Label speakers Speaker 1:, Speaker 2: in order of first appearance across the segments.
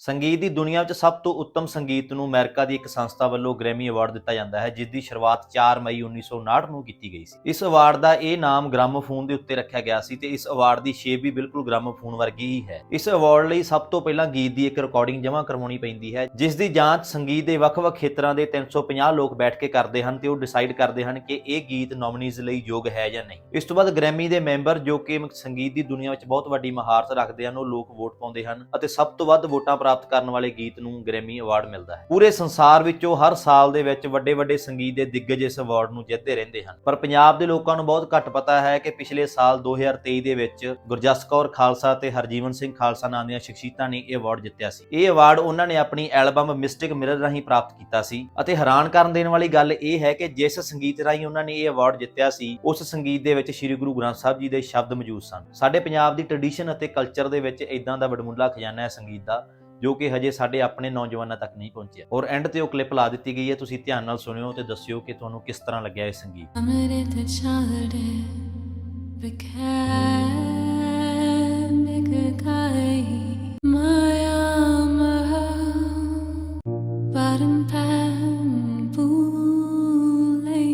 Speaker 1: ਸੰਗੀਤ ਦੀ ਦੁਨੀਆ ਵਿੱਚ ਸਭ ਤੋਂ ਉੱਤਮ ਸੰਗੀਤ ਨੂੰ ਅਮਰੀਕਾ ਦੀ ਇੱਕ ਸੰਸਥਾ ਵੱਲੋਂ ਗ੍ਰੈਮੀ ਅਵਾਰਡ ਦਿੱਤਾ ਜਾਂਦਾ ਹੈ, ਜਿਸ ਦੀ ਸ਼ੁਰੂਆਤ 4 ਮਈ 1959 ਨੂੰ ਕੀਤੀ ਗਈ ਸੀ। ਇਸ ਅਵਾਰਡ ਦਾ ਇਹ ਨਾਮ ਗ੍ਰਾਮੋਫੋਨ ਦੇ ਉੱਤੇ ਰੱਖਿਆ ਗਿਆ ਸੀ ਤੇ ਇਸ ਅਵਾਰਡ ਦੀ ਸ਼ੇਪ ਵੀ ਬਿਲਕੁਲ ਗ੍ਰਾਮੋਫੋਨ ਵਰਗੀ ਹੀ ਹੈ। ਇਸ ਅਵਾਰਡ ਲਈ ਸਭ ਤੋਂ ਪਹਿਲਾਂ ਗੀਤ ਦੀ ਇੱਕ ਰਿਕਾਰਡਿੰਗ ਜਮ੍ਹਾਂ ਕਰਵਾਉਣੀ ਪੈਂਦੀ ਹੈ, ਜਿਸ ਦੀ ਜਾਂਚ ਸੰਗੀਤ ਦੇ ਵੱਖ-ਵੱਖ ਖੇਤਰਾਂ ਦੇ 350 ਲੋਕ ਬੈਠ ਕੇ ਕਰਦੇ ਹਨ ਤੇ ਉਹ ਡਿਸਾਈਡ ਕਰਦੇ ਹਨ ਕਿ ਇਹ ਗੀਤ ਨੋਮੀਨੀਜ਼ ਲਈ ਯੋਗ ਹੈ ਜਾਂ ਨਹੀਂ। ਇਸ ਤੋਂ ਬਾਅਦ ਗ੍ਰੈਮੀ ਦੇ ਮੈਂਬਰ ਜੋ ਕਿ ਸੰਗੀਤ ਦੀ ਦੁਨੀਆ ਵਿੱਚ ਬਹੁਤ ਵੱਡੀ ਮਹਾਰਤ ਰੱਖਦੇ ਹਨ, ਉਹ ਲੋਕ ਵੋਟ ਪਾਉਂਦੇ ਹਨ ਅਤੇ ਸਭ ਤੋਂ ਵੱਧ ਵੋਟਾਂ ਪ੍ਰਾਪਤ ਕਰਨ ਵਾਲੇ ਗੀਤ ਨੂੰ ਗ੍ਰੈਮੀ ਅਵਾਰਡ ਮਿਲਦਾ ਹੈ। ਪੂਰੇ ਸੰਸਾਰ ਵਿੱਚੋਂ ਹਰ ਸਾਲ ਦੇ ਵਿੱਚ ਵੱਡੇ ਵੱਡੇ ਸੰਗੀਤ ਦੇ ਦਿੱਗਜ ਇਸ ਅਵਾਰਡ ਨੂੰ ਜਿੱਤਦੇ ਰਹਿੰਦੇ ਹਨ। ਪਰ ਪੰਜਾਬ ਦੇ ਲੋਕਾਂ ਨੂੰ ਬਹੁਤ ਘੱਟ ਪਤਾ ਹੈ ਕਿ ਪਿਛਲੇ ਸਾਲ 2023 ਦੇ ਵਿੱਚ ਗੁਰਜਸ ਕੌਰ ਖਾਲਸਾ ਤੇ ਹਰਜੀਵਨ ਸਿੰਘ ਖਾਲਸਾ ਨਾਂ ਦੀਆਂ ਸ਼ਖਸੀਅਤਾਂ ਨੇ ਇਹ ਅਵਾਰਡ ਜਿੱਤਿਆ ਸੀ। ਇਹ ਅਵਾਰਡ ਉਹਨਾਂ ਨੇ ਆਪਣੀ ਐਲਬਮ ਮਿਸਟਿਕ ਮਿਰਰ ਰਾਹੀਂ ਪ੍ਰਾਪਤ ਕੀਤਾ ਸੀ ਅਤੇ ਹੈਰਾਨ ਕਰਨ ਦੇਣ ਵਾਲੀ ਗੱਲ ਇਹ ਹੈ ਕਿ ਜਿਸ ਸੰਗੀਤ ਰਾਹੀਂ ਉਹਨਾਂ ਨੇ ਇਹ ਅਵਾਰਡ ਜਿੱਤਿਆ ਸੀ, ਉਸ ਸੰਗੀਤ ਦੇ ਵਿੱਚ ਸ੍ਰੀ ਗੁਰੂ ਗ੍ਰੰਥ ਸਾਹਿਬ ਜੀ ਦੇ ਸ਼ਬਦ ਮੌਜੂਦ ਸਨ। ਸਾਡੇ ਪੰਜਾਬ ਦੀ ਟ੍ਰੈਡੀਸ਼ਨ ਅਤੇ ਕਲਚਰ ਦੇ ਵਿੱਚ ਇਦਾਂ ਦਾ ਵਡਮੁੱਲਾ ਖਜ਼ਾਨਾ ਹੈ ਸੰਗੀਤ ਦਾ। ਜੋ ਕਿ ਹਜੇ ਸਾਡੇ ਆਪਣੇ ਨੌਜਵਾਨਾਂ ਤੱਕ ਨਹੀਂ ਪਹੁੰਚਿਆ। ਔਰ ਐਂਡ ਤੇ ਉਹ ਕਲਿੱਪ ਲਾ ਦਿੱਤੀ ਗਈ ਹੈ, ਤੁਸੀਂ ਧਿਆਨ ਨਾਲ ਸੁਣਿਓ ਤੇ ਦੱਸਿਓ ਕਿ ਤੁਹਾਨੂੰ ਕਿਸ ਤਰ੍ਹਾਂ ਲੱਗਿਆ ਇਹ ਸੰਗੀਤ।
Speaker 2: ਅਮਰਿਤ ਛਾੜੇ ਬਖੈ ਨਿਕ ਕਾਈ ਮਾਇਆ ਮਹ। ਪਰਮ ਪੂਲੇ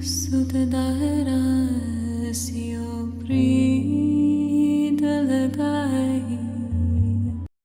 Speaker 2: ਸੁਤ ਦਹਰਾ